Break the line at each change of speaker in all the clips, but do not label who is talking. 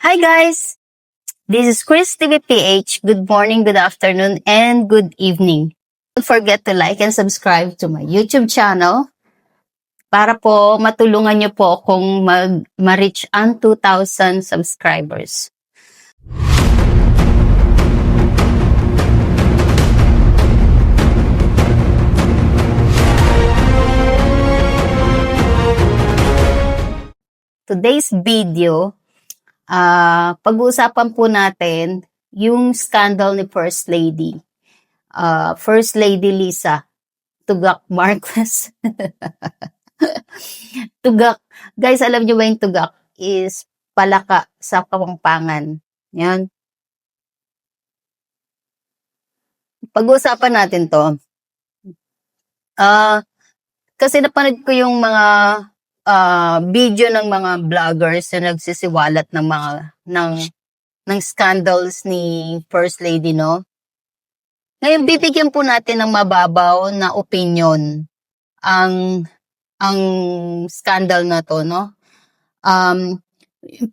Hi guys! This is Chris TVPH. Good morning, good afternoon, and good evening. Don't forget to like and subscribe to my YouTube channel para po matulungan niyo po akong mag, ma-reach ang 2,000 subscribers. Today's video Ah, pag-uusapan po natin yung scandal ni First Lady. Ah, First Lady Lisa Tugak Marcos. tugak. Guys, alam niyo ba yung tugak is palaka sa Kapampangan. Yan. Pag-uusapan natin to. Ah, kasi napanood ko yung mga ah, video ng mga vloggers na nagsisiwalat ng mga ng ng scandals ni First Lady, no? Ngayon bibigyan po natin ng mababaw na opinion ang ang scandal na to, no? Um,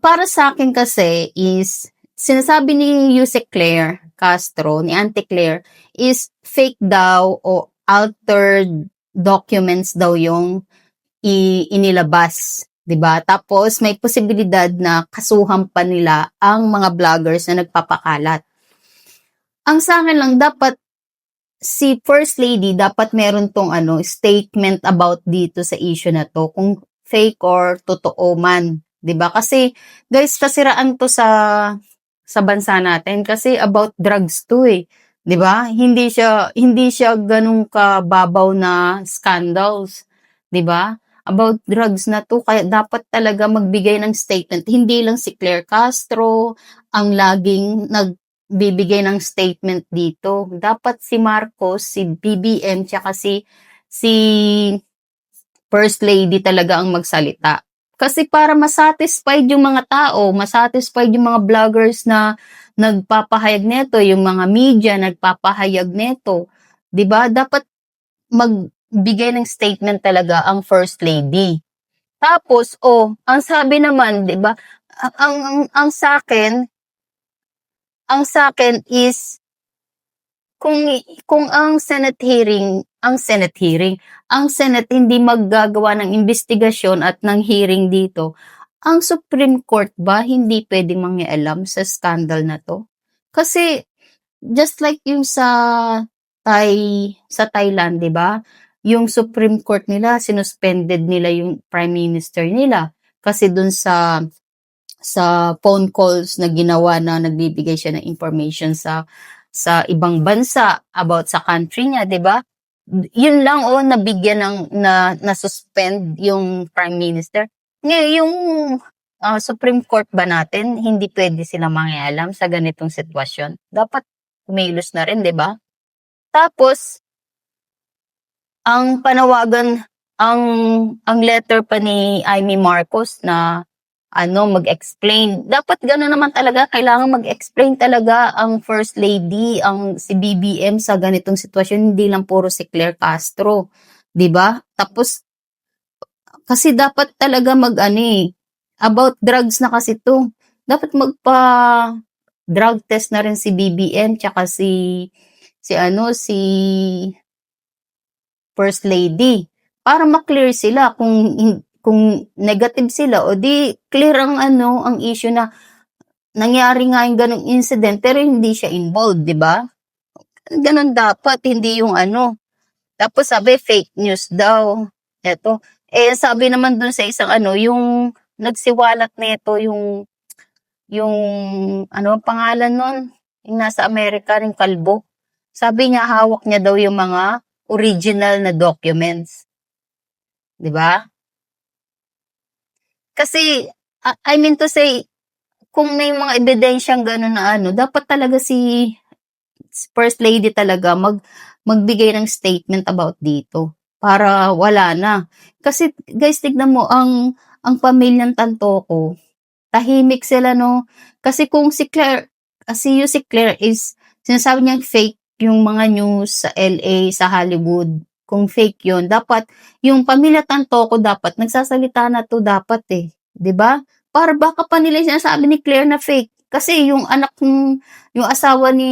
para sa akin kasi is sinasabi ni Yusek Claire Castro, ni Auntie Claire, is fake daw o altered documents daw yung i- inilabas, 'di ba? Tapos may posibilidad na kasuhan pa nila ang mga vloggers na nagpapakalat. Ang sa akin lang dapat si First Lady dapat meron tong ano statement about dito sa issue na to kung fake or totoo man, 'di ba? Kasi guys, kasiraan to sa sa bansa natin kasi about drugs to eh. 'Di ba? Hindi siya hindi siya ganun kababaw na scandals, 'di ba? About drugs na to kaya dapat talaga magbigay ng statement. Hindi lang si Claire Castro ang laging nagbibigay ng statement dito. Dapat si Marcos si BBM tsaka si si First Lady talaga ang magsalita. Kasi para masatisfied yung mga tao masatisfied yung mga vloggers na nagpapahayag nito yung mga media nagpapahayag nito 'di ba? Dapat mag bigay ng statement talaga ang first lady. Tapos, oh, ang sabi naman, 'di ba? Ang ang, ang, sa akin, ang sa akin is kung kung ang Senate hearing, ang Senate hearing, ang Senate hindi maggagawa ng investigasyon at ng hearing dito, ang Supreme Court ba hindi pwedeng mangialam sa scandal na to? Kasi just like yung sa Thai sa Thailand, 'di ba? Yung Supreme Court nila, sinuspended nila yung Prime Minister nila. Kasi dun sa sa phone calls na ginawa na nagbibigay siya ng information sa sa ibang bansa about sa country niya, 'di ba? Yun lang oh nabigyan ng na na-suspend yung Prime Minister. Ngayon yung uh, Supreme Court ba natin hindi pwede sila mangialam sa ganitong sitwasyon. Dapat kumilos na rin, 'di ba? Tapos ang panawagan ang ang letter pa ni Amy Marcos na ano mag-explain. Dapat gano'n naman talaga, kailangan mag-explain talaga ang First Lady, ang si BBM sa ganitong sitwasyon, hindi lang puro si Claire Castro, 'di ba? Tapos kasi dapat talaga mag-ano eh, about drugs na kasi 'to. Dapat magpa drug test na rin si BBM tsaka si si ano si First Lady para ma-clear sila kung kung negative sila o di clear ang ano ang issue na nangyari nga yung ganong incident pero hindi siya involved, di ba? Ganon dapat, hindi yung ano. Tapos sabi fake news daw. Eto. Eh sabi naman dun sa isang ano, yung nagsiwalat nito yung yung ano ang pangalan nun? Yung nasa Amerika rin kalbo. Sabi niya hawak niya daw yung mga original na documents. 'Di ba? Kasi I mean to say kung may mga ebidensyang gano'n na ano, dapat talaga si First Lady talaga mag magbigay ng statement about dito para wala na. Kasi guys, tignan mo ang ang pamilyang Tantoko, tahimik sila no. Kasi kung si Claire, kasi yung si Claire is sinasabi niya fake yung mga news sa LA, sa Hollywood, kung fake yon dapat, yung pamilya Tantoko dapat, nagsasalita na to dapat eh. 'di ba? para baka pa nila sinasabi ni Claire na fake. Kasi yung anak ng, yung asawa ni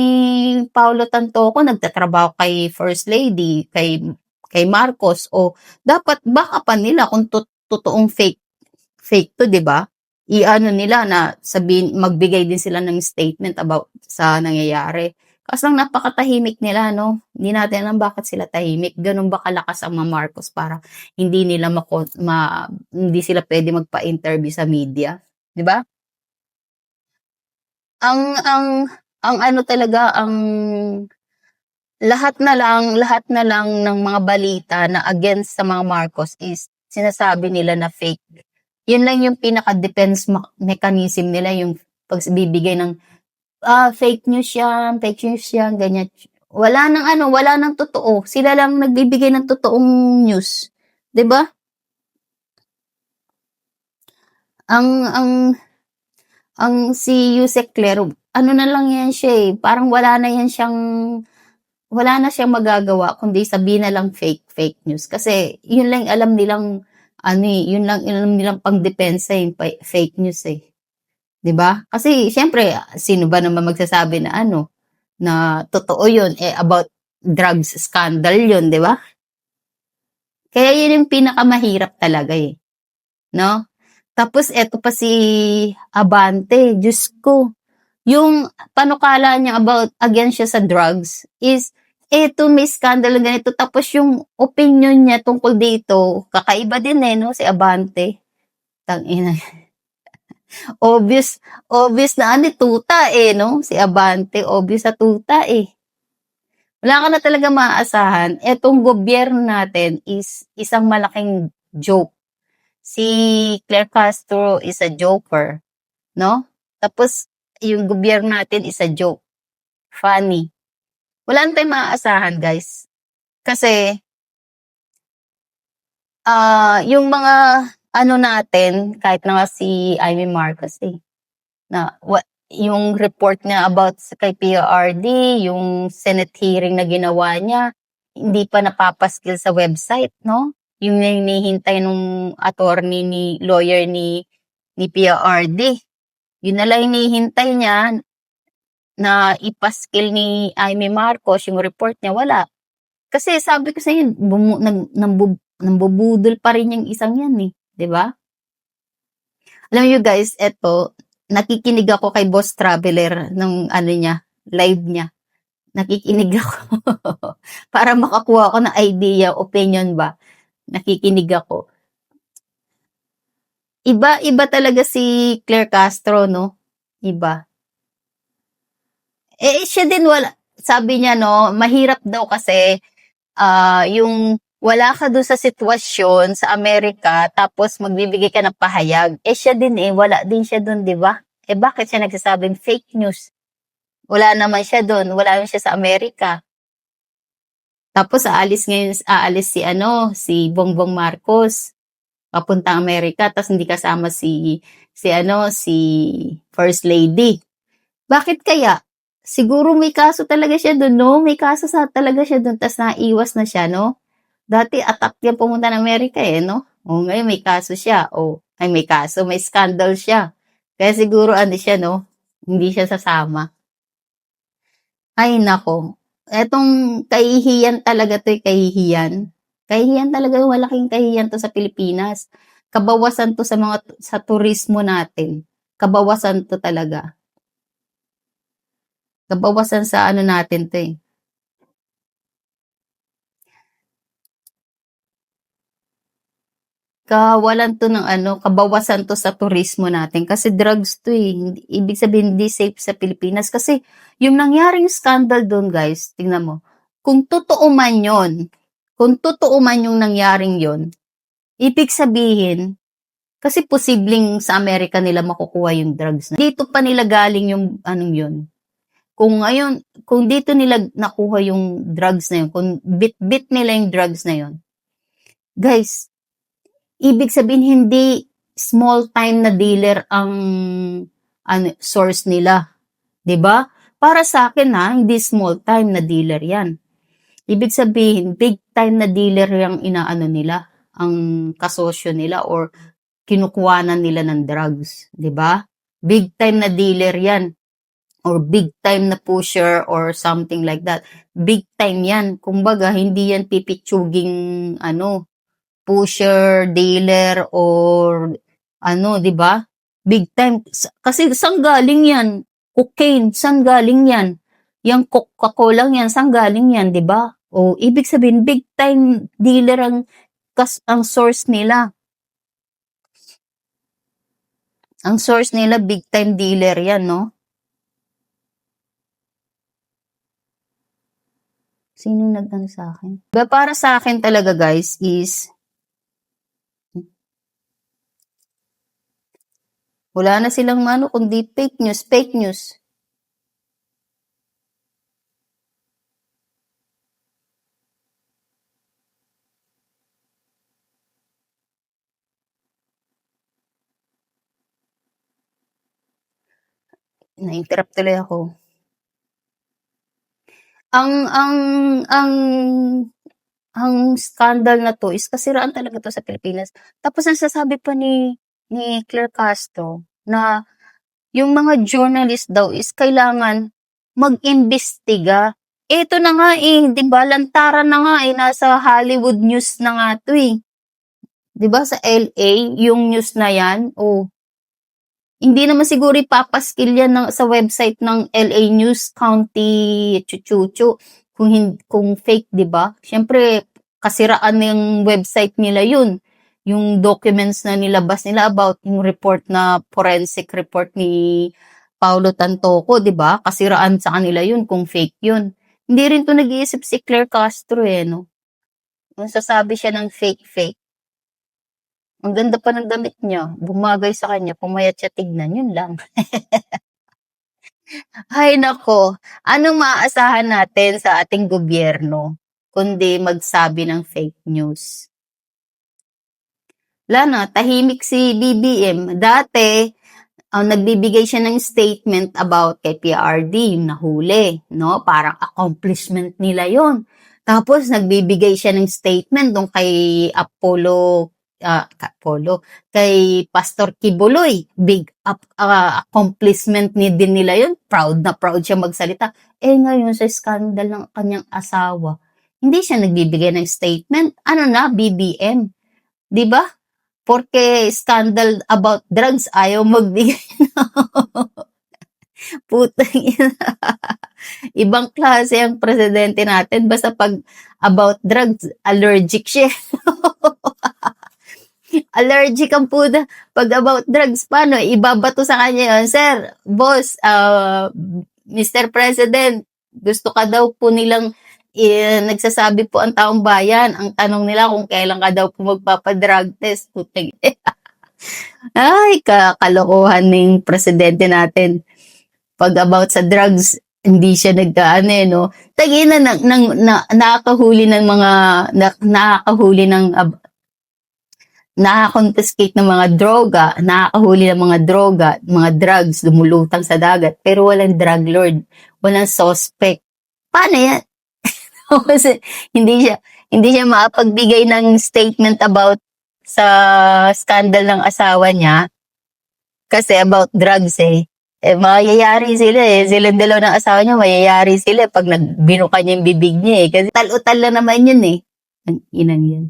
Paolo Tantoco, nagtatrabaho kay First Lady, kay, kay Marcos, o dapat baka pa nila kung to, totoong fake, fake to, di ba? Iano nila na sabihin, magbigay din sila ng statement about sa nangyayari. Kasi lang napakatahimik nila, no? Hindi natin alam bakit sila tahimik. Ganun ba kalakas ang mga Marcos para hindi nila mako, ma, hindi sila pwede magpa-interview sa media. Di ba? Ang, ang, ang ano talaga, ang lahat na lang, lahat na lang ng mga balita na against sa mga Marcos is sinasabi nila na fake. Yun lang yung pinaka-defense mechanism nila, yung pagbibigay ng ah, fake news yan, fake news yan, ganyan. Wala nang ano, wala nang totoo. Sila lang nagbibigay ng totoong news. 'Di ba? Ang ang ang si Yusek Claro, ano na lang yan siya eh, parang wala na yan siyang wala na siyang magagawa kundi sabihin na lang fake fake news kasi yun lang alam nilang ano eh, yun lang alam nilang pangdepensa yung pa- fake news eh. 'Di ba? Kasi siyempre sino ba naman magsasabi na ano na totoo yun eh about drugs scandal yun, 'di ba? Kaya yun yung pinakamahirap talaga eh. No? Tapos eto pa si Abante, Diyos ko. Yung panukala niya about against siya sa drugs is eto may scandal ganito tapos yung opinion niya tungkol dito kakaiba din eh no si Abante. Tangina. Obvious obvious na ano tuta eh no si Abante obvious sa tuta eh. Wala ka na talaga maaasahan. Etong gobyerno natin is isang malaking joke si Claire Castro is a joker, no? Tapos, yung gobyerno natin is a joke. Funny. Wala na tayong maaasahan, guys. Kasi, ah yung mga, ano natin, kahit na nga si Amy Marcos, eh, na, what, yung report niya about kay PRD, yung Senate hearing na ginawa niya, hindi pa napapaskil sa website, no? yung hinihintay nung attorney ni lawyer ni ni PRD. Yun na lang hinihintay niya na ipaskil ni Amy Marcos yung report niya wala. Kasi sabi ko sa inyo, bumu, nambub, nambubudol pa rin yung isang yan eh. 'Di ba? Alam niyo guys, eto, nakikinig ako kay Boss Traveler ng ano niya, live niya. Nakikinig ako para makakuha ako ng idea, opinion ba nakikinig ako. Iba, iba talaga si Claire Castro, no? Iba. Eh, siya din wala, sabi niya, no, mahirap daw kasi, ah yung wala ka doon sa sitwasyon sa Amerika, tapos magbibigay ka ng pahayag. Eh, siya din eh, wala din siya doon, di ba? Eh, bakit siya nagsasabing fake news? Wala naman siya doon, wala naman siya sa Amerika. Tapos aalis ngayon, aalis si ano, si Bongbong Marcos papunta Amerika tapos hindi kasama si si ano, si First Lady. Bakit kaya? Siguro may kaso talaga siya doon, no? May kaso sa talaga siya doon tapos naiwas na siya, no? Dati attack yan pumunta ng Amerika eh, no? O ngayon may kaso siya. O ay may kaso, may scandal siya. Kaya siguro ano siya, no? Hindi siya sasama. Ay nako, etong kahihiyan talaga 'to, eh, kahihiyan. Kahihiyan talaga, malaking kahihiyan 'to sa Pilipinas. Kabawasan 'to sa mga sa turismo natin. Kabawasan 'to talaga. Kabawasan sa ano natin 'to, eh. Kawalan 'to ng ano, kabawasan 'to sa turismo natin kasi drugs 'to, eh. Ibig sabihin hindi safe sa Pilipinas kasi yung nangyaring scandal do'n guys, tingnan mo, kung totoo man 'yon, kung totoo man yung nangyaring 'yon, ibig sabihin kasi posibleng sa Amerika nila makukuha yung drugs na dito pa nila galing yung anong 'yon. Kung ngayon kung dito nila nakuha yung drugs na 'yon, kung bit-bit nila yung drugs na 'yon, guys, ibig sabihin hindi small time na dealer ang ano, source nila. 'Di ba? Para sa akin ha, hindi small time na dealer 'yan. Ibig sabihin big time na dealer yung inaano nila, ang kasosyo nila or kinukuhanan nila ng drugs, 'di ba? Big time na dealer 'yan or big time na pusher or something like that. Big time 'yan. Kumbaga hindi 'yan pipitsuging ano, pusher, dealer or ano, 'di ba? Big time kasi saan galing 'yan? Cocaine, saan galing 'yan? Yang Coca-Cola yan, saan galing 'yan, 'di ba? O ibig sabihin big time dealer ang kas ang source nila. Ang source nila big time dealer 'yan, no? Sino nag-ano sa akin? Ba para sa akin talaga guys is wala na silang ano kundi fake news, fake news. Na-interrupt tuloy ako. Ang ang ang ang scandal na to is kasiraan talaga to sa Pilipinas. Tapos nasasabi pa ni ni Claire Castro na yung mga journalist daw is kailangan mag-imbestiga. Ito na nga eh, 'di ba? Lantaran na nga eh nasa Hollywood News na nga 'to eh. 'Di ba sa LA yung news na 'yan? Oh, hindi naman siguro ipapaskil yan ng, sa website ng LA News County Chuchuchu kung hin, kung fake, 'di ba? Syempre kasiraan ng website nila 'yun. Yung documents na nilabas nila about yung report na forensic report ni Paulo Tantoco, 'di ba? Kasiraan sa kanila 'yun kung fake 'yun. Hindi rin to nag-iisip si Claire Castro eh, no? Yung sasabi siya ng fake-fake. Ang ganda pa ng damit niya. Bumagay sa kanya. Pumayat siya tignan. Yun lang. Ay nako. Anong maaasahan natin sa ating gobyerno kundi magsabi ng fake news? Wala na. Tahimik si BBM. Dati, ang nagbibigay siya ng statement about kay PRD, yung nahuli, no? Parang accomplishment nila yon. Tapos, nagbibigay siya ng statement dong kay Apollo ah, Apollo, kay Pastor Kibuloy, big up, ah, accomplishment ni din nila yun. Proud na proud siya magsalita. Eh ngayon sa scandal ng kanyang asawa, hindi siya nagbibigay ng statement. Ano na, BBM. 'Di ba? Porque scandal about drugs, ayaw magbigay. Putang ina. Ibang klase ang presidente natin. Basta pag about drugs, allergic siya. allergic ang puda. Pag about drugs, paano? Ibabato sa kanya yun. Sir, boss, uh, Mr. President, gusto ka daw po nilang eh, nagsasabi po ang taong bayan. Ang tanong nila kung kailan ka daw po magpapadrug test. Putang Ay, kakalokohan ng presidente natin. Pag about sa drugs, hindi siya nagkaano eh, no? Tagina na, na, na, nakakahuli ng mga, na, nakakahuli ng ab- nakakonfiscate ng mga droga, nakakahuli ng mga droga, mga drugs, lumulutang sa dagat, pero walang drug lord, walang suspect. Paano yan? Kasi hindi siya, hindi siya makapagbigay ng statement about sa scandal ng asawa niya kasi about drugs eh. Eh, mayayari sila eh. Silang dalawa ng asawa niya, mayayari sila pag nagbinuka niya yung bibig niya eh. Kasi tal-utal lang naman yun eh. Ang inang yan.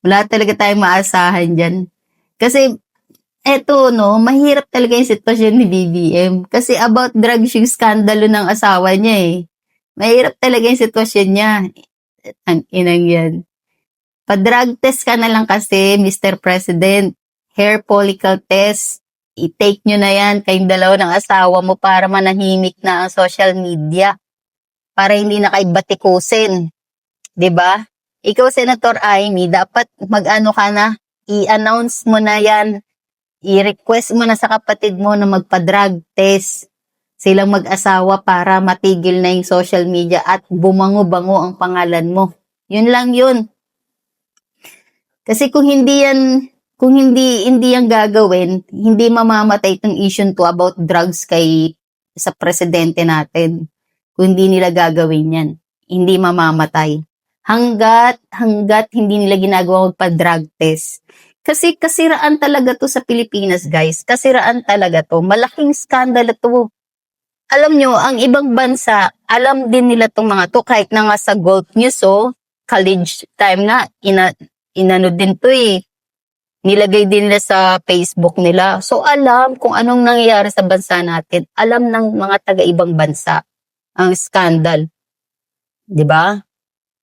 Wala talaga tayong maasahan dyan. Kasi, eto no, mahirap talaga yung sitwasyon ni BBM. Kasi about drugs yung skandalo ng asawa niya eh. Mahirap talaga yung sitwasyon niya. Ang inang yan. Pa-drug test ka na lang kasi, Mr. President. Hair follicle test. I-take nyo na yan kayong dalawa ng asawa mo para manahimik na ang social media. Para hindi na kayo batikusin. ba? Ikaw, Senator Amy, dapat mag-ano ka na, i-announce mo na yan, i-request mo na sa kapatid mo na magpa-drug test silang mag-asawa para matigil na yung social media at bumango-bango ang pangalan mo. Yun lang yun. Kasi kung hindi yan, kung hindi hindi yan gagawin, hindi mamamatay itong issue to about drugs kay sa presidente natin. Kung hindi nila gagawin yan, hindi mamamatay. Hanggat, hanggat hindi nila ginagawa magpa-drug test. Kasi kasiraan talaga to sa Pilipinas, guys. Kasiraan talaga to. Malaking skandalo to. Alam nyo, ang ibang bansa, alam din nila tong mga to. Kahit na nga sa Gold News, oh, college time na, ina, inano din to eh. Nilagay din nila sa Facebook nila. So, alam kung anong nangyayari sa bansa natin. Alam ng mga taga-ibang bansa ang skandal. 'Di ba?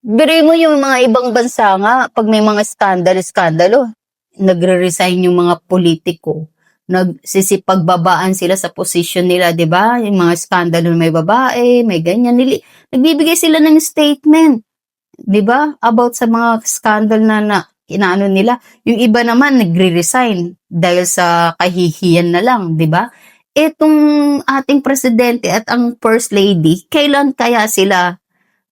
Biri mo yung mga ibang bansa nga, pag may mga skandal-skandalo, nagre-resign yung mga politiko. Nagsisipagbabaan sila sa posisyon nila, di ba? Yung mga skandalo may babae, may ganyan. Nili, nagbibigay sila ng statement, di ba? About sa mga skandal na, na inaano nila. Yung iba naman nagre-resign dahil sa kahihiyan na lang, di ba? Etong ating presidente at ang first lady, kailan kaya sila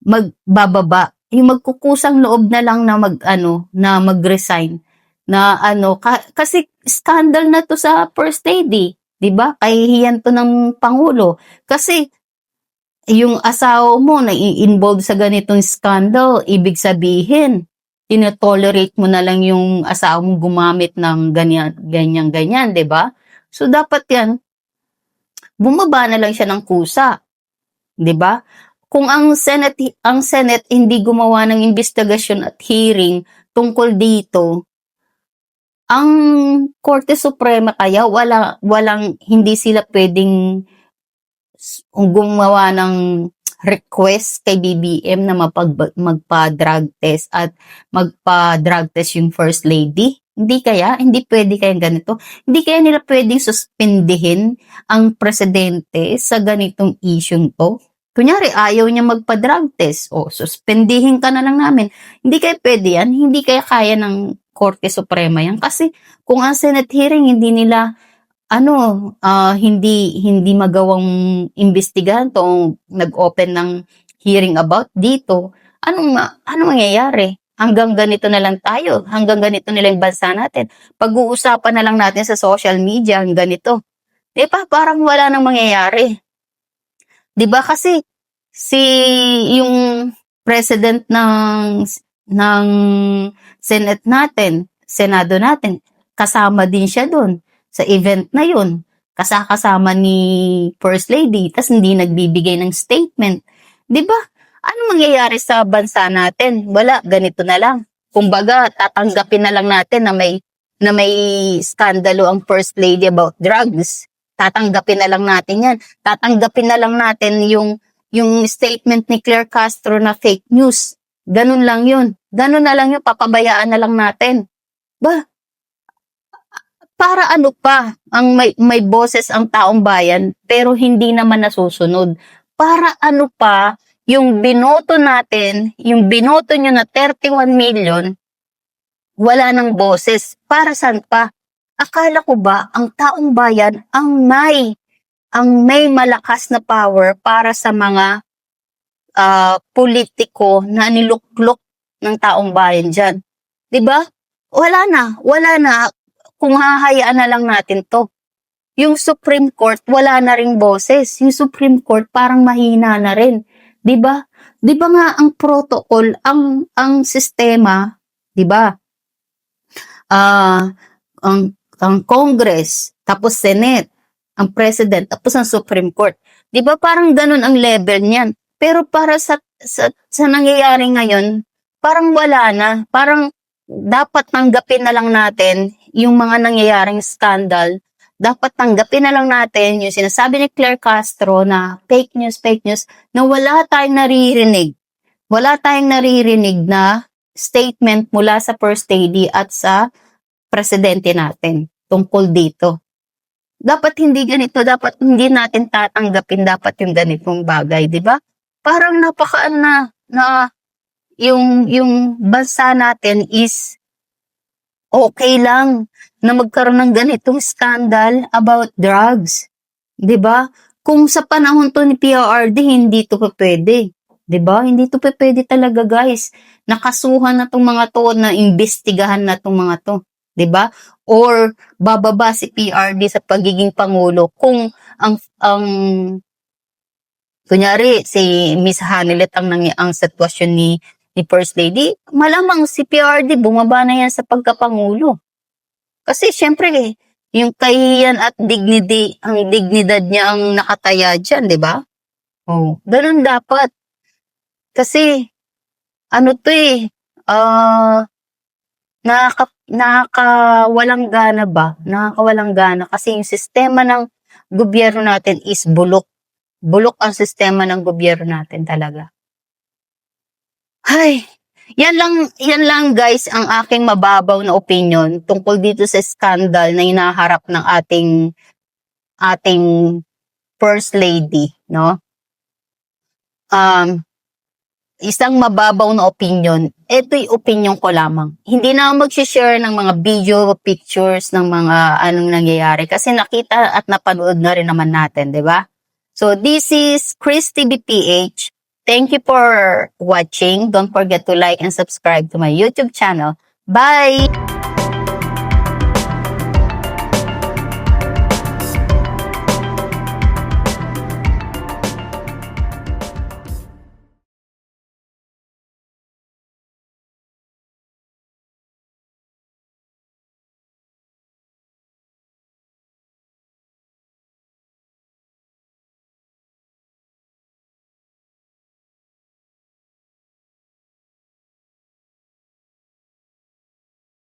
magbababa? Yung magkukusang loob na lang na mag ano, na mag-resign na ano ka- kasi scandal na to sa first lady, 'di ba? Kahihiyan to ng pangulo kasi yung asawa mo na involved sa ganitong scandal, ibig sabihin tinotolerate mo na lang yung asawa mo gumamit ng ganyan ganyan ganyan, 'di ba? So dapat 'yan bumaba na lang siya ng kusa. 'Di ba? Kung ang Senate ang Senate hindi gumawa ng investigasyon at hearing tungkol dito, ang Korte Suprema kaya wala walang hindi sila pwedeng gumawa ng request kay BBM na mapag, magpa-drug test at magpa-drug test yung First Lady? Hindi kaya? Hindi pwede kaya ganito? Hindi kaya nila pwedeng suspindihin ang presidente sa ganitong issue to? Kunyari, ayaw niya magpa-drug test. O, suspendihin ka na lang namin. Hindi kaya pwede yan. Hindi kaya kaya ng Korte Suprema yan. Kasi kung ang Senate hearing, hindi nila ano, ah, hindi hindi magawang imbestigahan to nag-open ng hearing about dito. Anong anong mangyayari? Hanggang ganito na lang tayo. Hanggang ganito na lang bansa natin. Pag-uusapan na lang natin sa social media ang ganito. Di ba? Parang wala nang mangyayari. 'Di ba kasi si yung president ng ng Senate natin, Senado natin, kasama din siya doon sa event na yun. Kasakasama ni First Lady, tas hindi nagbibigay ng statement. ba? Ano mangyayari sa bansa natin? Wala, ganito na lang. Kumbaga, tatanggapin na lang natin na may na may skandalo ang First Lady about drugs tatanggapin na lang natin yan. Tatanggapin na lang natin yung, yung statement ni Claire Castro na fake news. Ganun lang yun. Ganun na lang yun. Papabayaan na lang natin. Ba? Para ano pa ang may, may boses ang taong bayan pero hindi naman nasusunod. Para ano pa yung binoto natin, yung binoto nyo na 31 million, wala ng boses. Para saan pa? akala ko ba ang taong bayan ang may ang may malakas na power para sa mga ah, politiko na niluklok ng taong bayan diyan. 'Di ba? Wala na, wala na kung hahayaan na lang natin 'to. Yung Supreme Court wala na ring boses. Yung Supreme Court parang mahina na rin. 'Di ba? 'Di ba nga ang protocol, ang ang sistema, 'di ba? Ah, ang ang Congress, tapos Senate, ang President, tapos ang Supreme Court. 'Di ba parang ganun ang level niyan? Pero para sa sa, sa nangyayari ngayon, parang wala na. Parang dapat tanggapin na lang natin yung mga nangyayaring scandal. Dapat tanggapin na lang natin yung sinasabi ni Claire Castro na fake news, fake news, na wala tayong naririnig. Wala tayong naririnig na statement mula sa First Lady at sa presidente natin tungkol dito. Dapat hindi ganito, dapat hindi natin tatanggapin dapat yung ganitong bagay, di ba? Parang napakaan na, na yung, yung bansa natin is okay lang na magkaroon ng ganitong scandal about drugs. 'Di ba? Kung sa panahon to ni PRRD, hindi to pa pwede. 'Di ba? Hindi to pa pwede talaga, guys. Nakasuhan na tong mga to, na imbestigahan na tong mga to. 'di ba? Or bababa si PRD sa pagiging pangulo kung ang ang kunyari si Miss Hanilet ang nang ang sitwasyon ni ni First Lady, malamang si PRD bumaba na yan sa pagkapangulo. Kasi syempre, yung kahiyan at dignity, ang dignidad niya ang nakataya dyan, di ba? Oh, ganun dapat. Kasi, ano to eh, ah, nakaka, nakakawalang gana ba? Nakakawalang gana kasi yung sistema ng gobyerno natin is bulok. Bulok ang sistema ng gobyerno natin talaga. Ay, yan lang, yan lang guys ang aking mababaw na opinion tungkol dito sa scandal na hinaharap ng ating ating first lady, no? Um, isang mababaw na opinion, ito'y opinion ko lamang. Hindi na ako mag-share ng mga video, pictures ng mga anong nangyayari kasi nakita at napanood na rin naman natin, di ba? So, this is Christy BPH. Thank you for watching. Don't forget to like and subscribe to my YouTube channel. Bye!